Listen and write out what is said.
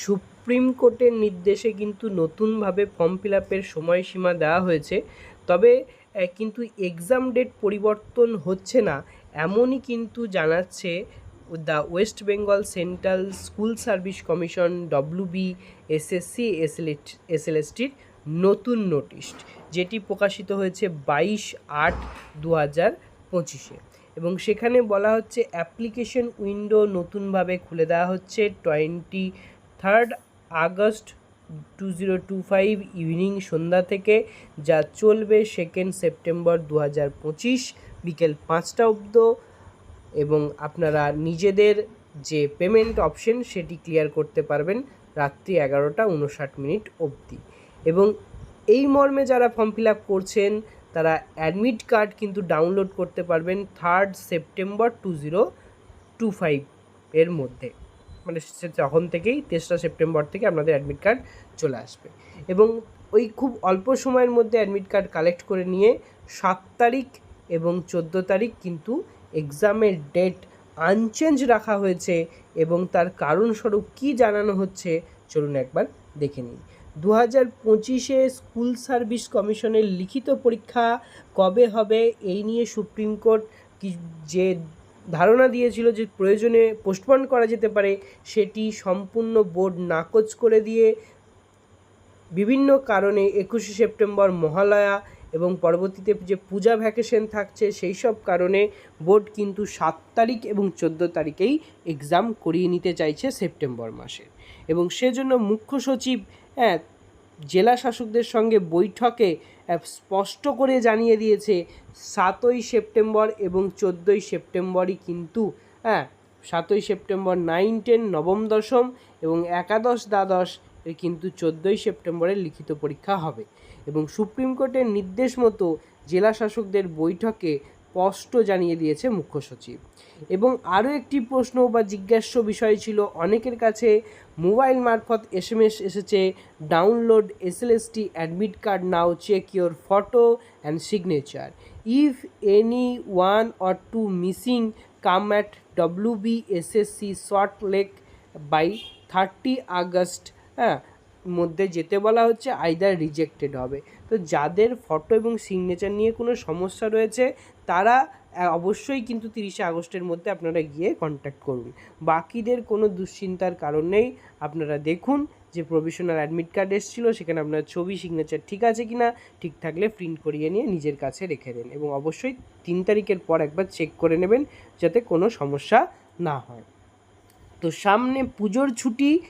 Supreme কোর্টের নির্দেশে কিন্তু নতুনভাবে ফর্ম ফিল আপের সময়সীমা দেওয়া হয়েছে। তবে কিন্তু এক্সাম ডেট পরিবর্তন হচ্ছে না, এমনই কিন্তু জানাচ্ছে the west Bengal central school service commission WB SSC এসএলএসটির নতুন নোটিশ যেটি প্রকাশিত হয়েছে বাইশ আট দু হাজার পঁচিশে। এবং সেখানে বলা হচ্ছে অ্যাপ্লিকেশন উইন্ডো নতুনভাবে খুলে দেওয়া হচ্ছে twenty third August two zero two five evening সন্ধ্যা থেকে যা চলবে সেকেন্ড সেপ্টেম্বর দু হাজার পঁচিশ বিকেল পাঁচটা অব্দ এবং আপনারা নিজেদের যে পেমেন্ট অপশন সেটি ক্লিয়ার করতে পারবেন রাত্রি এগারোটা উনষাট মিনিট অবধি এবং এই মর্মে যারা ফর্ম ফিল আপ করছেন, তারা অ্যাডমিট কার্ড কিন্তু ডাউনলোড করতে পারবেন third September two zero two five এর মধ্যে। মানে তখন থেকেই তেসরা সেপ্টেম্বর থেকে আপনাদের অ্যাডমিট কার্ড চলে আসবে। এবং ওই খুব অল্প সময়ের মধ্যে অ্যাডমিট কার্ড কালেক্ট করে নিয়ে সাত তারিখ এবং চোদ্দ তারিখ কিন্তু এক্সামের ডেট আনচেঞ্জ রাখা হয়েছে এবং তার কারণস্বরূপ কী জানানো হচ্ছে চলুন একবার দেখে নিই। দু হাজার পঁচিশে স্কুল সার্ভিস কমিশনের লিখিত পরীক্ষা কবে হবে এই নিয়ে সুপ্রিম কোর্ট কি যে ধারণা দিয়েছিল যে প্রয়োজনে পোস্টপন করা যেতে পারে। সেটি সম্পূর্ণ বোর্ড নাকচ করে দিয়ে বিভিন্ন কারণে একুশে সেপ্টেম্বর মহালয়া এবং পরবর্তীতে যে পূজা ভ্যাকেশন থাকছে, সেই সব কারণে বোর্ড কিন্তু সাত তারিখ এবং চোদ্দ তারিখেই এক্সাম করিয়ে নিতে চাইছে সেপ্টেম্বর মাসে। এবং সেজন্য মুখ্য সচিব হ্যাঁ জেলা শাসকদের সঙ্গে বৈঠকে স্পষ্ট করে জানিয়ে দিয়েছে, সাতই সেপ্টেম্বর এবং চোদ্দোই সেপ্টেম্বরই কিন্তু হ্যাঁ সাতই সেপ্টেম্বর নাইন, টেন, নবম দশম এবং একাদশ, দ্বাদশ কিন্তু চোদ্দোই সেপ্টেম্বরের লিখিত পরীক্ষা হবে। এবং সুপ্রিম কোর্টের নির্দেশ মতো জেলা শাসকদের বৈঠকে স্পষ্ট জানিয়ে দিয়েছে মুখ্য সচিব। এবং আরও একটি প্রশ্ন বা জিজ্ঞাস্য বিষয় ছিল, অনেকের কাছে মোবাইল মারফত এস এম এস এসেছে, download S L S T admit card now, check your photo and signature. If any one or two missing, come at W B S S C Salt Lake by thirty August হ্যাঁ মধ্যে যেতে বলা হচ্ছে either rejected হবে। তো যাদের photo এবং signature নিয়ে কোনো সমস্যা রয়েছে, তারা অবশ্যই কিন্তু তিরিশে আগস্টের মধ্যে আপনারা গিয়ে কন্ট্যাক্ট করুন। বাকিদের কোনো দুশ্চিন্তার কারণ নেই। আপনারা দেখুন যে প্রভিশনাল অ্যাডমিট কার্ড এসেছিল, সেখানে আপনার ছবি সিগনেচার ঠিক আছে কি না ঠিক থাকলে প্রিন্ট করিয়ে নিয়ে নিজের কাছে রেখে দেন এবং অবশ্যই তিন তারিখের পর একবার চেক করে নেবেন যাতে কোনো সমস্যা না হয়। তো সামনে পুজোর ছুটি